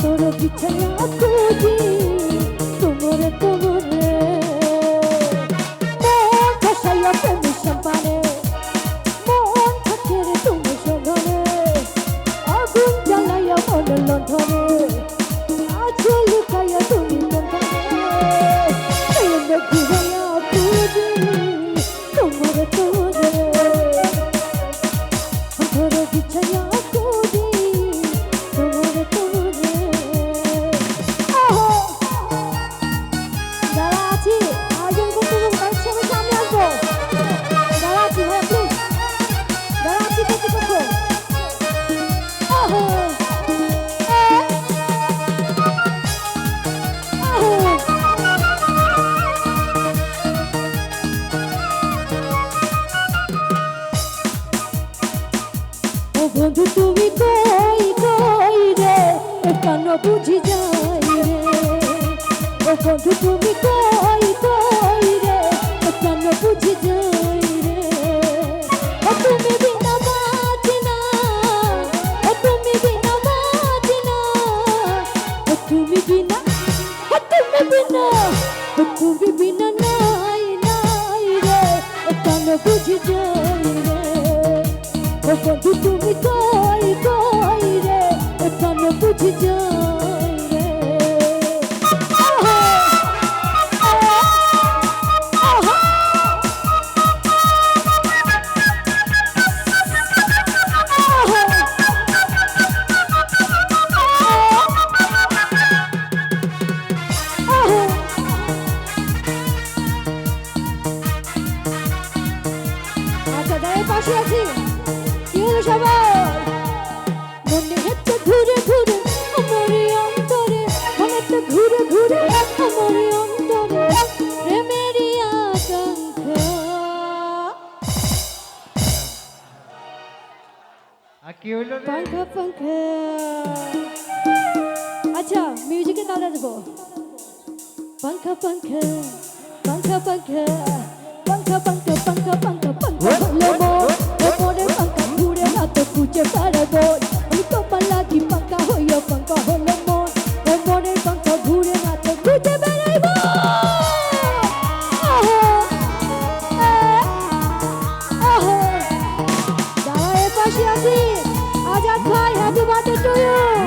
তোর বিছানা খুঁজি বুঝি যাই রে ও বন্ধু তুমি কই কই রে কেন বুঝি যাই রে ও তুমি বিনা বাঁচি না ও তুমি বিনা বাঁচি না ও তুমি বিনা ও তুমি বিনা ও তুমি বিনা নাই নাই রে কেন বুঝি যাই রে ও বন্ধু তুমি কই কই রে কেন বুঝি যাই পাশে আছি। কি হলো সবাই মনে হচ্ছে ঘুরে ঘুরে আমার অন্তরে মনে হচ্ছে ঘুরে ঘুরে আমার অন্তরে প্রেমেরই আকাঙ্ক্ষা। আর কি হইল রে? পাঙ্খা পাঙ্খা আচ্ছা মিউজিকে তালা দেবো পাঙ্খা পাঙ্খা পাঙ্খা পাঙ্খা পাঙ্খা পাঙ্খা পাঙ্খা পাঙ্খা খুঁজে পারব আমি তোমার লাগি পাঙ্খা হইয়া পাঙ্খা হলো মন। ওই মনের পাঙ্খা ঘুরে না তো খুঁজে বেড়াইবো। এ পাশে আছি, আজাদ ভাই হ্যাপি বার্থডে টু ইউ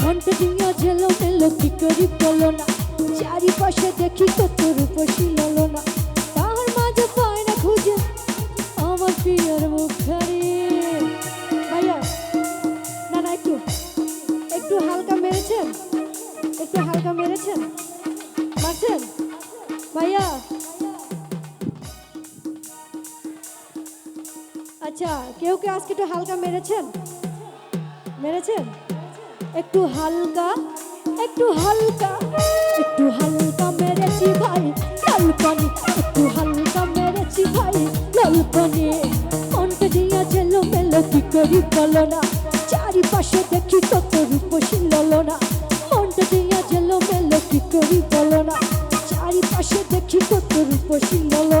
ঘণ্টা দিয়া ঝেলো মেলো কি করি বলো না? চারিপাশে দেখি কত রূপসী ললনা তাহার মাঝে পায় না খুঁজে আমার প্রিয়র মুখারি কেউ কেউ আজকে একটু হালকা মেরেছেন? মেরেছেন? একটু হালকা একটু হালকা একটু হালকা মেরেছি ভাই লাল পানি একটু হালকা মেরেছি ভাই লাল পানি মনটা ছেলো মেলো কি করি বলো না? চারিপাশে দেখি কত রূপসী ললো না মনটা ছেলো মেলো কি করি বলো না? চারিপাশে দেখি কত রূপসী ললো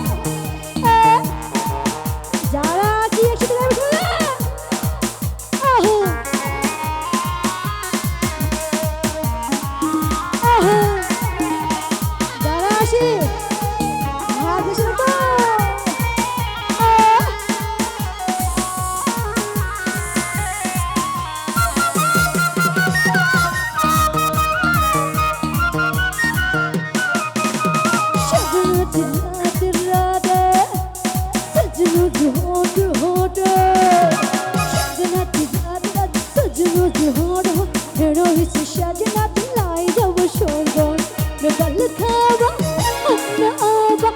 الكهرباء النقابة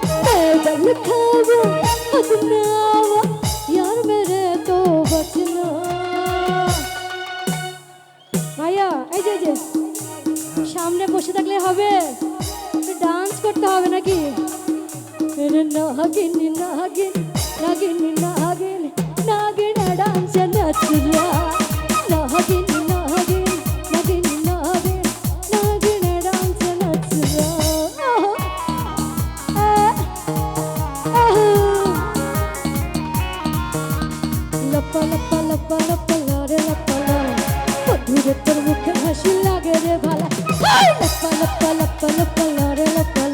باب الكهرباء النقابة يا مرة توبتنا ভাইয়া এই যে যে সামনে বসে থাকলে হবে ডান্স করতে হবে নাকি নাগিন নাগিন নাগিন নাগিন লপা লপা লপা লপা রে লপা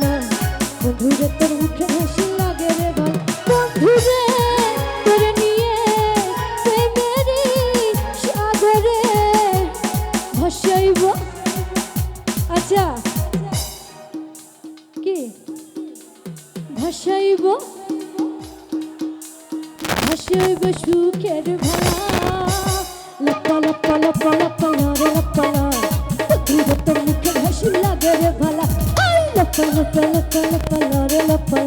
বন্ধুরে, তোর মুখে হাসি লাগে রে ভালা বন্ধুরে, তোরে নিয়ে প্রেমেরই সাগরে ভাসাইব। আচ্ছা কি? ভাসাইব। ভাসাইব সুখের ভালা লপা লপা লপা লপা রে লপা বন্ধুরে, তোর মুখে হাসি লাগে রে ভালা আই লপা লপা লপা লপা রে লপা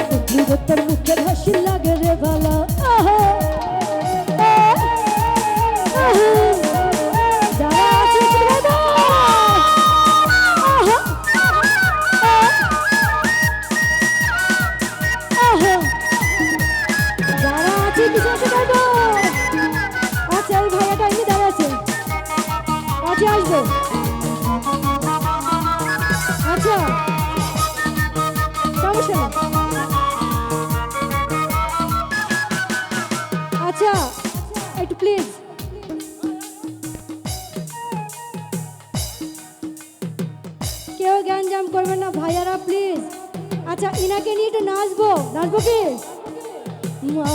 বন্ধুরে তোর মুখে হাসি লাগে রে ভালা আহা। আহ, আহা। একটু প্লিজ কেউ জ্ঞান জাম করবেন না ভাইয়ারা প্লিজ আচ্ছা ইনাকে নিয়ে একটু নাচবো নাচবো কি?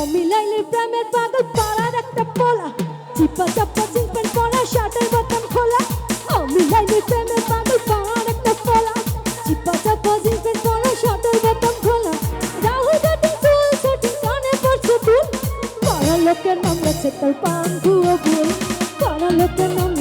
আমি লাইলে প্রেমের পাগল, পাড়ার একটা পোলা। চিপা চাপা প্যান্ট পরা শার্টের বোতাম খোলা। আমি লাইলে প্রেমের পাগল, পাড়ার একটা পোলা। চিপা চাপা প্যান্ট পরা শার্টের বোতাম খোলা। রাহুল গাটি ফুল শুটিং কানে পড়ছে ফুল। পাড়ার লোকের নাম লেখছে তোর পাঙ্গুয়া ভুল পাড়ার লোকের নাম